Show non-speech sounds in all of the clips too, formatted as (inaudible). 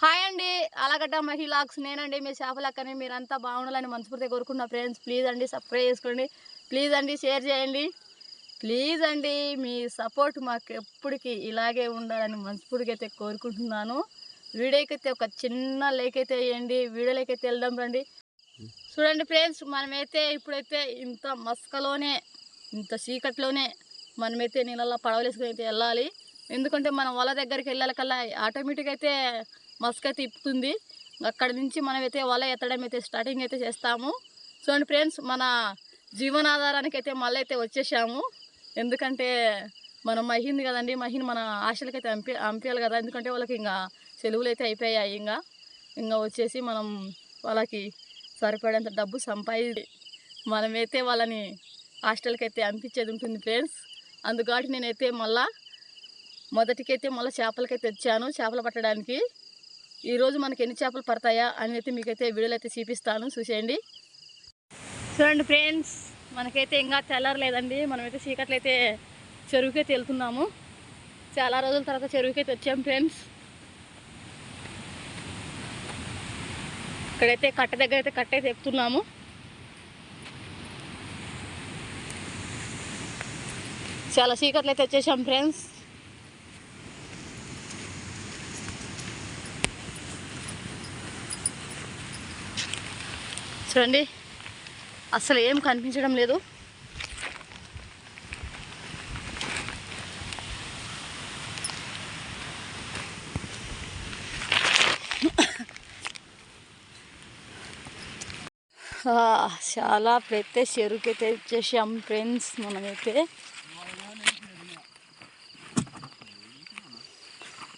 Hi అండి. అలాగడ్డ మహిళాక్స్ నేనండి. మీ చేపలక్కని మీరంతా బాగుండాలని మనస్ఫూర్తిగా కోరుకున్న ఫ్రెండ్స్. ప్లీజ్ అండి సబ్స్క్రైబ్ చేసుకోండి. ప్లీజ్ అండి షేర్ చేయండి. ప్లీజ్ అండి మీ సపోర్ట్ మాకు ఎప్పటికీ ఇలాగే ఉండాలని మనస్ఫూర్తిగా అయితే కోరుకుంటున్నాను. వీడియోకి అయితే ఒక చిన్న లైక్ అయితే వేయండి. వీడియోలోకి అయితే వెళ్దాం రండి. చూడండి ఫ్రెండ్స్ మనమైతే ఇప్పుడైతే ఇంత మస్కలోనే ఇంత చీకట్లోనే మనమైతే నీళ్ళల్లో పడవలేసుకుని అయితే వెళ్ళాలి. ఎందుకంటే మనం వల దగ్గరికి వెళ్ళాలకల్లా ఆటోమేటిక్ అయితే మస్క తిప్పుతుంది అక్కడి నుంచి మనమైతే వల ఎత్తడం అయితే స్టార్టింగ్ అయితే చేస్తాము. చూడండి ఫ్రెండ్స్ మన జీవనాధారానికి అయితే మళ్ళీ అయితే వచ్చేసాము. ఎందుకంటే మనం మహింది కదండి మహిన్ మన ఆశలకైతే అంపి అంపించాలి కదా. ఎందుకంటే వాళ్ళకి ఇంకా సెలవులు అయితే అయిపోయాయి ఇంకా. ఇంకా వచ్చేసి మనం వాళ్ళకి సరిపడేంత డబ్బు సంపాది మనమైతే వాళ్ళని హాస్టల్కి అయితే పంపించేది ఉంటుంది ఫ్రెండ్స్. అందుకాటి నేనైతే మళ్ళా మొదటికైతే మళ్ళీ చేపలకైతే తెచ్చాను. చేపలు పట్టడానికి ఈరోజు మనకి ఎన్ని చేపలు పడతాయా అని అయితే మీకైతే వీడియోలు అయితే చూపిస్తాను. చూసేయండి. చూడండి ఫ్రెండ్స్ మనకైతే ఇంకా తెల్లారలేదండి. మనమైతే చీకట్లయితే చెరువుకైతే వెళ్తున్నాము చాలా రోజుల తర్వాత చెరువుకైతే వచ్చాము ఫ్రెండ్స్. ఇక్కడైతే కట్ట దగ్గర అయితే కట్ట అయితే ఎక్కుతున్నాము చాలా చీకట్లు అయితే వచ్చేసాం ఫ్రెండ్స్. చూడండి. అసలు ఏం కనిపించడం లేదు. చాలా ప్రత్యేక చెరుకైతే వచ్చేసాం ఫ్రెండ్స్ మనమైతే.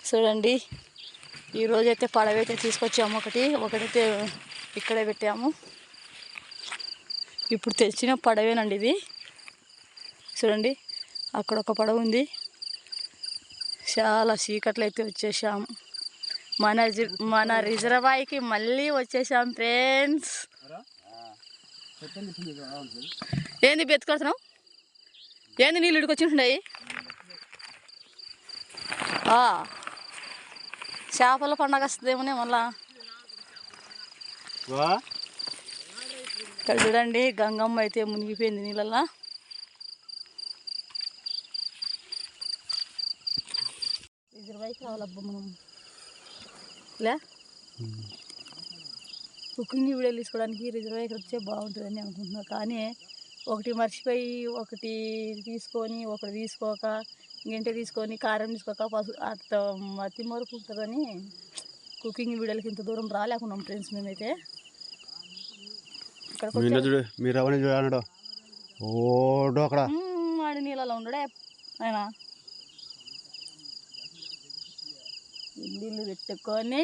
చూడండి. ఈరోజైతే అయితే పడవైతే తీసుకొచ్చాము ఒకటి ఒకటైతే ఇక్కడే పెట్టాము. ఇప్పుడు తెచ్చిన పడవేనండి ఇది. చూడండి అక్కడ ఒక పడవ ఉంది. చాలా చీకట్లు అయితే వచ్చేసాం మన మన రిజర్వాయికి మళ్ళీ వచ్చేసాం ఫ్రెండ్స్. ఏంది బెతుకొడుతున్నావు ఏంది నీళ్ళు ఇడికొచ్చింటున్నాయి? చేపల పండగ వస్తుందేమోనే మళ్ళా. ఇక్కడ చూడండి గంగమ్మ అయితే మునిగిపోయింది నీళ్ళల్లో. రిజర్వాయికి రావాలబ్బా మనం లే. కుకింగ్ వీడియోలు తీసుకోవడానికి రిజర్వాయర్కి వచ్చే బాగుంటుందని అనుకుంటున్నాను కానీ ఒకటి మర్చిపోయి ఒకటి తీసుకొని ఒకటి తీసుకోక ఇంకేంటి తీసుకొని కారం తీసుకోక పసు అట్ట మతి మరుపు ఉంటుందని కుకింగ్ వీడియోలకి ఇంత దూరం రాలేకున్నాం ఫ్రెండ్స్ మేమైతే. చూడు మీరు ఎవరిని చూడన్నాడు ఓడో అక్కడ. వాడి నీళ్ళలో ఉండడే ఆయన ఇల్లు పెట్టుకొని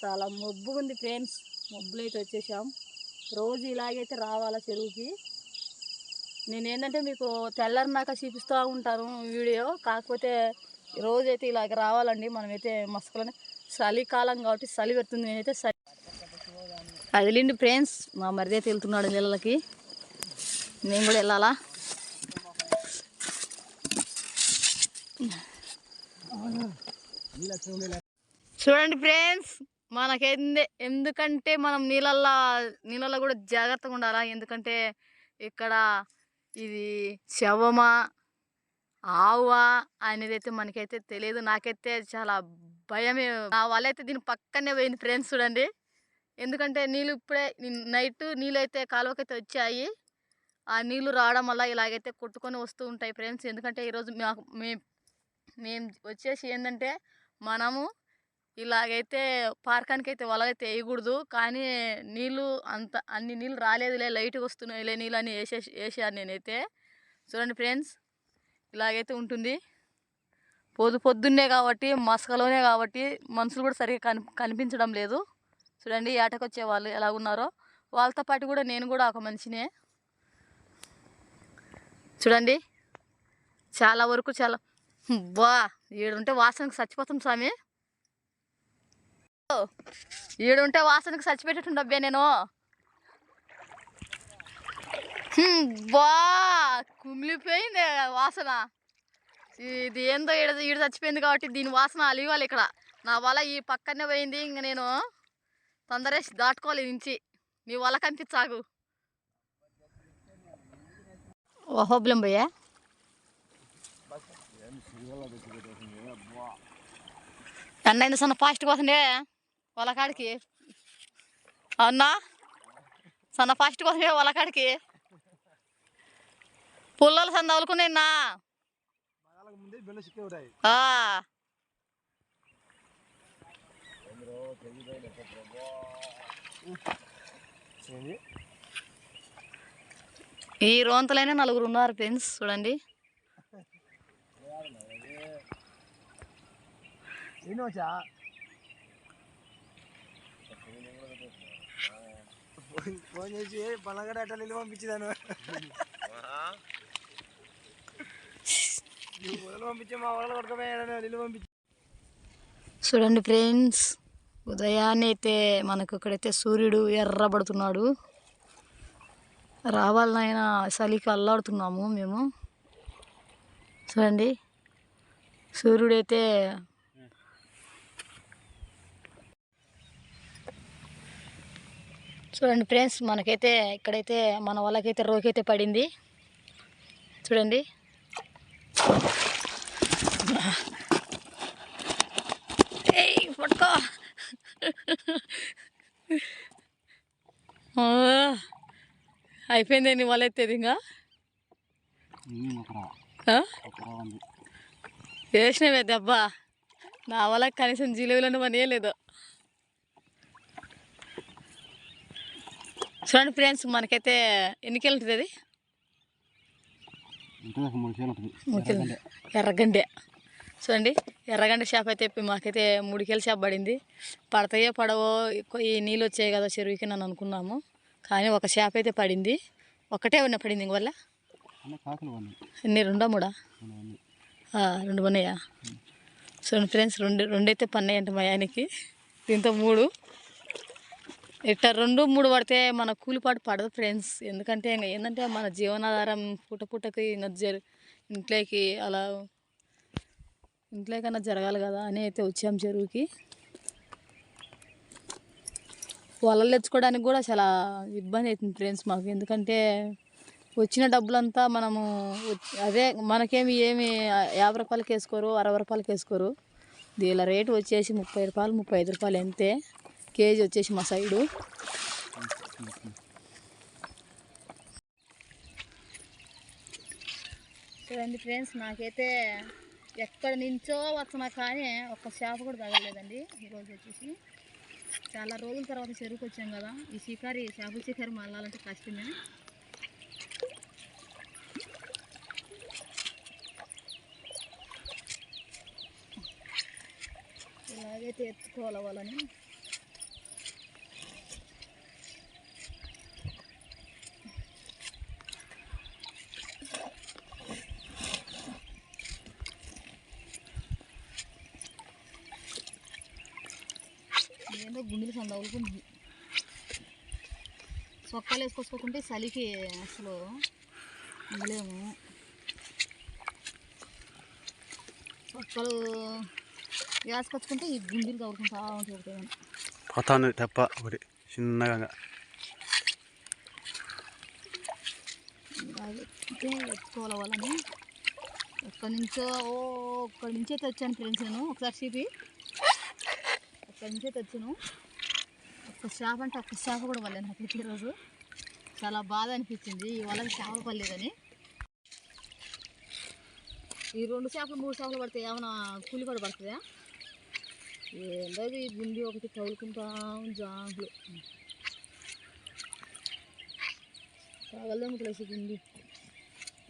చాలా మబ్బుగా ఉంది ఫ్రెండ్స్. మబ్బులు అయితే వచ్చేసాం. రోజు ఇలాగైతే రావాలా చెరువుకి. నేను ఏంటంటే మీకు తెల్లరినాక చూపిస్తూ ఉంటాను వీడియో. కాకపోతే రోజైతే ఇలాగ రావాలండి. మనమైతే మస్కలని చలికాలం కాబట్టి చలి పెడుతుంది. నేనైతే చలి అదిలిండి ఫ్రెండ్స్ మా మరిదే వెళ్తున్నాడు నీళ్ళకి నేను కూడా వెళ్ళాలా? చూడండి ఫ్రెండ్స్ మనకేంది ఎందుకంటే మనం నీళ్ళల్లో నీళ్ళల్లో కూడా జాగ్రత్తగా ఉండాలా? ఎందుకంటే ఇక్కడ ఇది శవమా ఆవా అనేది అయితే మనకైతే తెలియదు. నాకైతే చాలా భయమే. నా వాళ్ళైతే దీని పక్కనే పోయింది ఫ్రెండ్స్ చూడండి. ఎందుకంటే నీళ్ళు ఇప్పుడే నైట్ నీళ్ళు అయితే కాలువకైతే వచ్చాయి. ఆ నీళ్ళు రావడం వల్ల ఇలాగైతే కొట్టుకొని వస్తూ ఉంటాయి ఫ్రెండ్స్. ఎందుకంటే ఈరోజు మాకు మేము మేము వచ్చేసి ఏంటంటే మనము ఇలాగైతే పార్కానికి అయితే వలగైతే వేయకూడదు. కానీ నీళ్ళు అంత అన్ని నీళ్ళు రాలేదులే లైట్గా వస్తున్నాయిలే నీళ్ళు అని వేసేసి వేసాను నేనైతే. చూడండి ఫ్రెండ్స్ ఇలాగైతే ఉంటుంది. పొద్దు పొద్దున్నే కాబట్టి మసకలోనే కాబట్టి మనుషులు కూడా సరిగ్గా కని కనిపించడం లేదు. చూడండి ఏటకొచ్చే వాళ్ళు ఎలా ఉన్నారో వాళ్ళతో పాటు కూడా నేను కూడా ఒక మనిషినే. చూడండి. చాలా వరకు చాలా (laughs) బా! ఈడుంటే వాసనకు చచ్చిపోతాం స్వామి. ఓ, ఈడుంటే వాసనకు చచ్చిపెట్టేటుండబ్బే నేను. బా! కుమిలిపోయింది వాసన. ఇది ఏందో ఈడ ఈడ చచ్చిపోయింది కాబట్టి దీని వాసన అలివాలి ఇక్కడ. నా వల ఈ పక్కనే పోయింది ఇంక నేను తొందరేసి దాటుకోవాలి నుంచి. నీ వల కనిపించాగు ఓహోబ్లం భయ్యా అన్నైంది సన్న ఫాస్ట్ కోసండే వలకాడికి అవునా సన్న ఫాస్ట్ కోసమే వలకాడికి పుల్లలు సన్న తగులుకునేనా ముందే బెల్ల చిక్కే ఉంటాయి ఆ. ఈ రోంతలైనా నలుగురు ఉన్నారు ఫ్రెండ్స్ చూడండి. ఫోన్ చేసి బలగడ అట్లా నిల్వ పంపించేదాను నువ్వు వదలు పంపించే మా వదలు కొడుకపోయాను నిల్వ పంపించి చూడండి ఫ్రెండ్స్ ఉదయాన్నే అయితే మనకు ఇక్కడైతే సూర్యుడు ఎర్రబడుతున్నాడు. రావాలనైనా చలికి అల్లాడుతున్నాము మేము. చూడండి సూర్యుడైతే చూడండి ఫ్రెండ్స్ మనకైతే ఇక్కడైతే మన వాళ్ళకైతే రోకైతే పడింది. చూడండి. ఏయ్ పట్టుకో అయిపోయింది నీ వల్ల ఎత్తేది ఇంకా? వేసినవే దెబ్బ. నా వల్ల కనీసం జిలేబీలను పనియలేదు చూడండి ఫ్రెండ్స్ మనకైతే ఎన్ని కిలో ఉంటుంది అది? ఎర్రగండె చూడండి ఎర్రగండ చేప అయితే మాకైతే మూడు కిలో చేప పడింది. పడతాయో పడవో ఎక్కువ ఈ నీళ్ళు వచ్చాయి కదా చెరువుకి నన్ను అనుకున్నాము. కానీ ఒక చేప అయితే పడింది. ఒకటే ఉన్న పడింది ఇంకవల్ల ఉన్నాయి ఎన్ని రెండో మూడా? రెండు పన్నాయా చూడండి ఫ్రెండ్స్ రెండు రెండైతే పన్నాయంట మా ఆయనకి. దీంతో మూడు. ఇట్లా రెండు మూడు పడితే మన కూలిపాటు పడదు ఫ్రెండ్స్. ఎందుకంటే ఇంకా ఏంటంటే మన జీవనాధారం పూట పూటకి ఇంకా జరి ఇంట్లోకి అలా ఇంట్లో కన్నా జరగాలి కదా అని అయితే వచ్చాం చెరువుకి. వలలు తెచ్చుకోవడానికి కూడా చాలా ఇబ్బంది అవుతుంది ఫ్రెండ్స్ మాకు. ఎందుకంటే వచ్చిన డబ్బులంతా మనము అదే మనకేమి ఏమి యాభై రూపాయలకి వేసుకోరు అరవై రూపాయలకి వేసుకోరు. దీని రేటు వచ్చేసి ముప్పై రూపాయలు ముప్పై ఐదు రూపాయలు అంతే కేజీ వచ్చేసి మా సైడు. చూడండి ఫ్రెండ్స్ నాకైతే ఎక్కడి నుంచో వస్తున్నా కానీ ఒక్క చేప కూడా తగలేదండి ఈరోజు వచ్చేసి చాలా రోజుల తర్వాత చెరువుకి వచ్చాం కదా. ఈ షికారి చేపల షికారి మళ్ళాలంటే కష్టమే. ఇలాగైతే ఎత్తుకోవాలి వాళ్ళని ఏందో సందవులుకుంది సొక్కలు వేసుకొచ్చుకోకుంటే చలికి అసలు ఉండలేము. సొక్కలు వేసుకొచ్చుకుంటే ఈ గుండెలు తగులుకుంటా ఉంటాయి ఒకటి పోతాను తెప్ప ఒకటి చిన్నగా. ఎత్తుకోవాలి వాళ్ళని. ఎక్కడి నుంచో ఓ ఒక్కడి నుంచే తెచ్చాను ఫ్రెండ్స్ నేను. ఒకసారి చూపి. అక్కడి నుంచే తెచ్చాను. ఒక్క చేప అంటే ఒక్క చేప కూడా పడలేదు నాకు ఈరోజు. చాలా బాధ అనిపించింది. ఈ వాళ్ళకి చేపలు పడలేదని. ఈ రెండు చేపలు మూడు చేపలు పడితే ఏమైనా కూలి కూడా పడుతుందా? ఏందో ఈ గుండి ఒకటి తగులుకుంటా జాగులు. తాగలేము ప్లేస్ గుండి.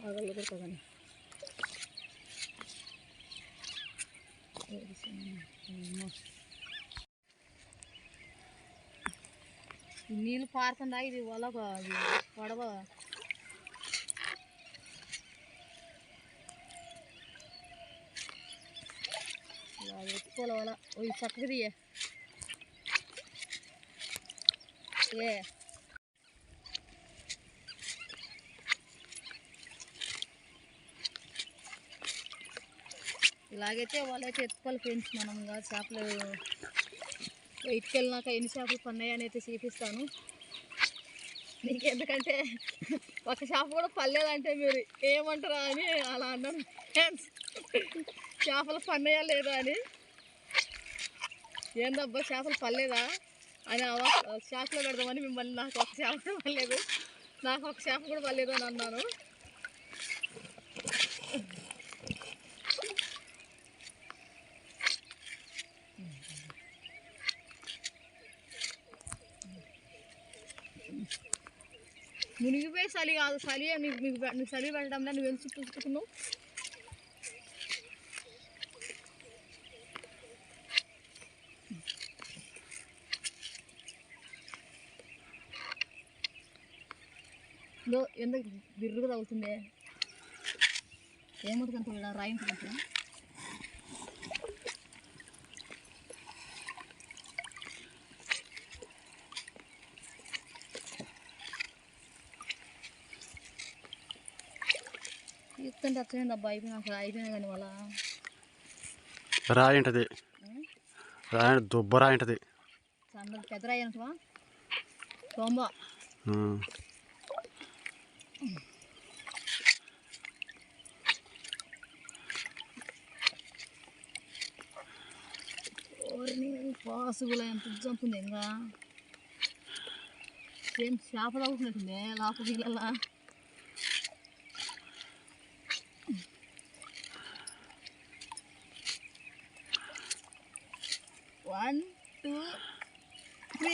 తాగలేదు కూడా తగని ఈ నీళ్ళు పారుతుందా? ఇది వల పడవ ఇలా ఎత్తుకోవాలి వల. ఓ ఇది చక్కగా తీయ. ఏ. ఇలాగైతే వాళ్ళైతే ఎత్తుకోవాలి ఫ్రెండ్స్ మనం ఇంకా చేపలు బయటికి వెళ్ళినాక ఎన్ని చేపలు పన్నాయి అని అయితే చూపిస్తాను. నీకు ఎందుకంటే ఒక చేప కూడా పర్లేదంటే మీరు ఏమంటారా అని అలా అన్నాను ఫ్రెండ్స్ చేపలు పన్నాయా లేదా అని. ఏందబ్బా చేపలు పర్లేదా అని అవ- చేపలో పెడదామని మిమ్మల్ని నాకు ఒక చేప కూడా పర్లేదు నాకు ఒక చేప కూడా పర్లేదు అని అన్నాను. మునిగిపోయి చలి కాదు చలి నీకు నీకు చలి పెట్టడంలో నువ్వు ఎందుకు చూసుకున్నావు ఇదో ఎందుకు బిర్రుగా తగ్గుతుంది ఏమవుతుంది అంత రాయించుకుంటున్నా ఇస్తుంటే వచ్చింది అబ్బా అయిపోయినా కానీ వాళ్ళ రాయి ఉంటుంది రాయి దుబ్బ రాయి ఉంటుంది సన్న పెద్దరాయనటమా తొంభ ఓరిని పాసుగుల ఎంత చంపుంది ఇంకా. ఏం చేప తగ్గుతున్నట్టుంది లోపల వన్ టూ త్రీ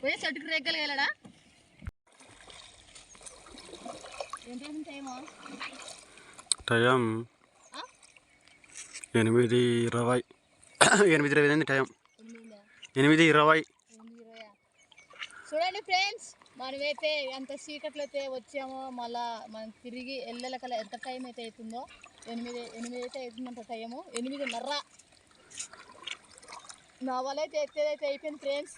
పోయి చెట్టుకు ఎంత టైమో? టైం ఎనిమిది ఇరవై. ఎనిమిది ఇరవై టైం. ఎనిమిది? ఇరవై. చూడండి ఫ్రెండ్స్ మనమైతే ఎంత చీకట్లో అయితే వచ్చామో మళ్ళా మనం తిరిగి వెళ్ళలకల ఎంత టైం అయితే అవుతుందో ఎనిమిది ఎనిమిది అయితే అవుతుందంత టైము. ఎనిమిదిన్నర. నా వల్ల అయితే ఎత్తేదైతే అయిపోయింది ఫ్రెండ్స్.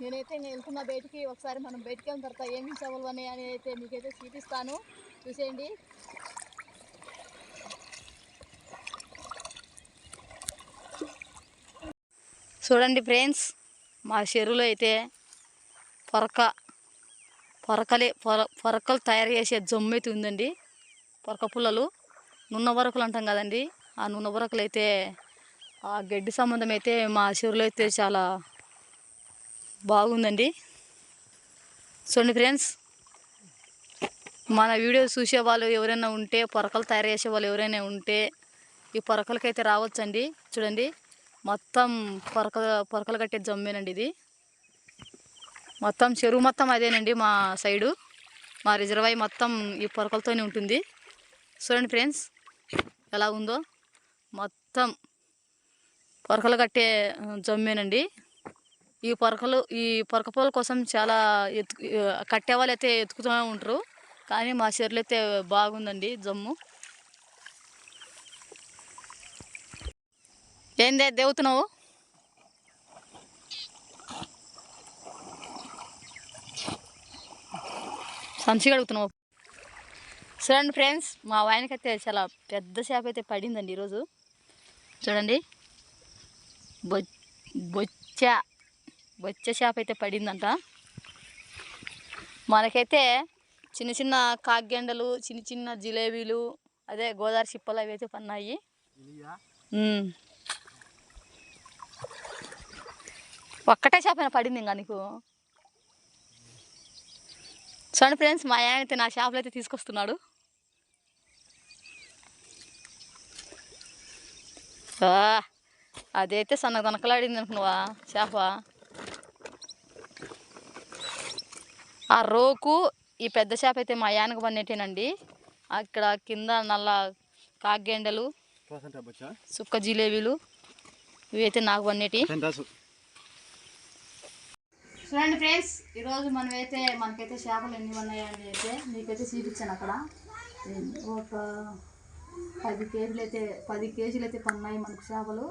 నేనైతే ఇంకా వెళ్తున్నా బయటికి. ఒకసారి మనం బయటికి వెళ్ళిన తర్వాత ఏం చేపలు అని అని అయితే మీకైతే చూపిస్తాను. చూసేయండి. చూడండి ఫ్రెండ్స్ మా చెరువులో అయితే పొరక పొరకలే పొర పొరకలు తయారు చేసే జమ్ము అయితే ఉందండి. పొరక పుల్లలు. నున్న బొరకలు అంటాం కదండి. ఆ నున్న బొరకలు అయితే ఆ గడ్డి సంబంధం అయితే మా చెరువులో అయితే చాలా బాగుందండి. చూడండి ఫ్రెండ్స్ మన వీడియో చూసే వాళ్ళు ఎవరైనా ఉంటే పొరకలు తయారు చేసే వాళ్ళు ఎవరైనా ఉంటే ఈ పొరకలకైతే రావచ్చండి. చూడండి మొత్తం పొరక పొరకలు కట్టే జమ్మేనండి ఇది. మొత్తం చెరువు మొత్తం అదేనండి మా సైడు. మా రిజర్వాయర్ మొత్తం ఈ పొరకలతోనే ఉంటుంది. చూడండి ఫ్రెండ్స్ ఎలా ఉందో. మొత్తం పొరకలు కట్టే జమ్మేనండి. ఈ పొరకలు ఈ పొరక పూల కోసం చాలా ఎత్తు కట్టే వాళ్ళు అయితే ఎత్తుకుతూనే ఉంటారు. కానీ మా చెరువులు అయితే బాగుందండి జమ్ము. ఏందే దేవుతున్నావు సంచి అడుగుతున్నావు. చూడండి ఫ్రెండ్స్ మా వాయనకైతే చాలా పెద్ద చేప అయితే పడిందండి ఈరోజు. చూడండి. బొ బొచ్చ బొచ్చ చేప అయితే పడిందంట. మనకైతే చిన్న చిన్న కాగ్గెండలు చిన్న చిన్న జిలేబీలు అదే గోదావరి చిప్పలు అవి అయితే పన్నాయి. ఒక్కటే చేప పడింది ఇంకా నీకు? చూడండి ఫ్రెండ్స్ మా ఆయన అయితే నా చేపలు అయితే తీసుకొస్తున్నాడు. అదైతే సన్న దనకలాడింది అనుకున్నావా చేప. ఆ రోకు ఈ పెద్ద చేప అయితే మా యానకు పన్నెట్టేనండి అక్కడ కింద నల్ల కాగ్గెండలు సుక్క జిలేబీలు ఇవైతే నాకు పన్నెటి. చూడండి ఫ్రెండ్స్ ఈరోజు మనమైతే మనకైతే చేపలు ఎన్ని ఉన్నాయని అయితే మీకైతే చూపించాను అక్కడ. ఒక పది కేజీలు అయితే పది కేజీలు అయితే పన్నాయి మనకు చేపలు.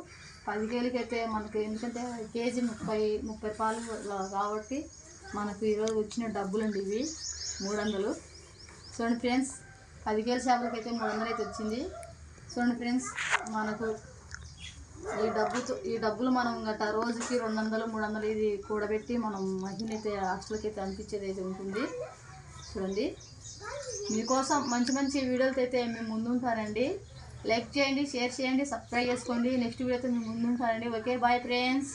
పది కేజీలకి అయితే మనకి ఎందుకంటే కేజీ ముప్పై ముప్పై పాలు కాబట్టి మనకు ఈరోజు వచ్చిన డబ్బులు అండి ఇవి మూడు వందలు చూడండి ఫ్రెండ్స్ పది కేజీ చేపలకి అయితే మూడు వందలు అయితే వచ్చింది. చూడండి ఫ్రెండ్స్ మనకు ఈ డబ్బుతో ఈ డబ్బులు మనం గట రోజుకి రెండు వందలు మూడు వందలు ఇది కూడబెట్టి మనం మహిళ అయితే హాస్టల్కి అయితే అనిపించేది అయితే ఉంటుంది. చూడండి. మీకోసం మంచి మంచి వీడియోలతో అయితే మేము ముందుంటారండి లైక్ చేయండి షేర్ చేయండి సబ్స్క్రైబ్ చేసుకోండి. నెక్స్ట్ వీడియోతో మేము ముందుంటారండి ఓకే బాయ్ ఫ్రెండ్స్.